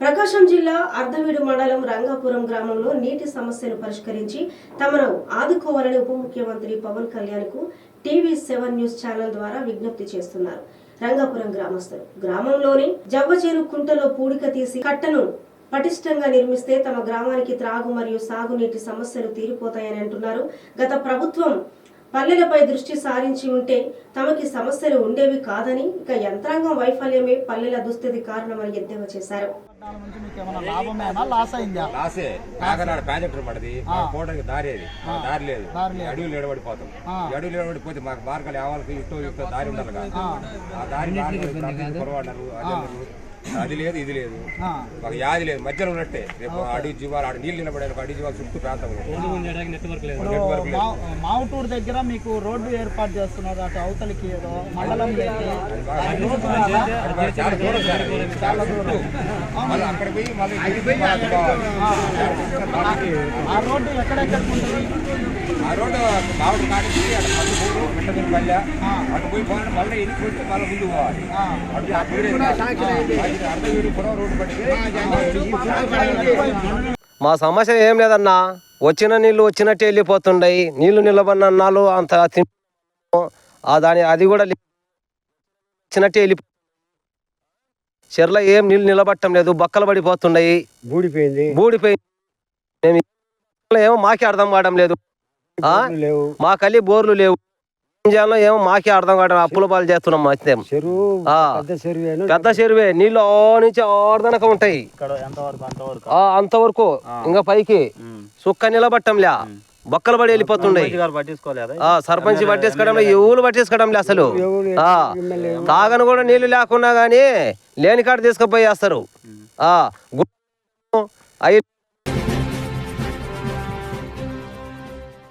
ప్రకాశం జిల్లా అర్ధవీడు మండలం రంగాపురం గ్రామంలో నీటి సమస్యను పరిష్కరించి తమను ఆదుకోవాలని ఉప ముఖ్యమంత్రి పవన్ కళ్యాణ్కు టీవీ సెవెన్ న్యూస్ ఛానల్ ద్వారా విజ్ఞప్తి చేస్తున్నారు. రంగాపురం గ్రామస్తులు. గ్రామంలోని జవ్వచేరు కుంటలో పూడిక తీసి కట్టను పటిష్టంగా నిర్మిస్తే తమ గ్రామానికి త్రాగు మరియు సాగునీటి సమస్యలు తీరిపోతాయని అంటున్నారు. గత ప్రభుత్వం పల్లెలపై దృష్టి సారించి ఉంటే తమకి సమస్యలు ఉండేవి కాదని ఇక యంత్రాంగం వైఫల్యమే పల్లెల దుస్థితి కారణమని ఎద్దేవా చేశారు. దారి అది. మాకు దారి లేదు. దారి లేదు. ఈ అడవులు. ఈ అడవులు నిలబడిపోతే మాకు మార్గాలు ఎవరికి ఇష్టం ఇష్టం దారి ఉండాలి కదా. ఆ. దారి పొరవాడారు అది లేదు ఇది లేదు. ఆ, మాకు యాది లేదు. మధ్యలో ఉన్నట్టే. రేపు అడవి జీవాలు ఆడ నీళ్ళు నిలబడాలి. అడవి జీవాలు చుట్టూ ప్రాంతం మావుటూరు దగ్గర మీకు రోడ్డు ఏర్పాటు చేస్తున్నారు. అటు అవతలికి ఏదో మండలం అక్కడ పోయి మళ్ళీ. ఆ. రోడ్డు ఎక్కడెక్కడికి ఉంటుంది? ఆ రోడ్డు మామిడి కాడికి అటు మల్లెపూరు మిట్టమిల్లి పల్లె అటు పోయి పోవాలి మళ్ళీ ఇన్ని మళ్ళీ ముందు పోవాలి. అటు ఆ వీడే రోడ్డు మా సమస్య ఏం లేదన్నా వచ్చిన నీళ్ళు వచ్చినట్టే వెళ్ళిపోతుండయి. నీళ్ళు నిలబడిన అన్నాళ్ళు అంత దాని అది కూడా వచ్చినట్టే వెళ్ళి చెర్ల ఏం నీళ్ళు నిలబట్టం లేదు బక్కలు పడిపోతున్నాయి బూడిపోయింది. బూడిపోయి మేము ఏమో మాకే అర్థం కావడం లేదు. మా కలి బోర్లు లేవు. చేయాలో ఏమో మాకే అర్థం కావడం అప్పుల పాలు చేస్తున్నాం చెరువు. పెద్ద చెరువు పెద్ద చెరువే. నీళ్ళు ఆ నుంచి ఆడదనక ఉంటాయి. అంతవరకు ఇంకా పైకి. సుక్క నిలబట్టంలే. బక్కలు పడి ఆ సర్పంచ్ పట్టేసుకోవడం ఎవరు పట్టేసుకోవడం లే అసలు తాగను కూడా నీళ్ళు లేకున్నా గానీ లేని కాడ తీసుకుపోయేస్తారు ఆ. గు- అయి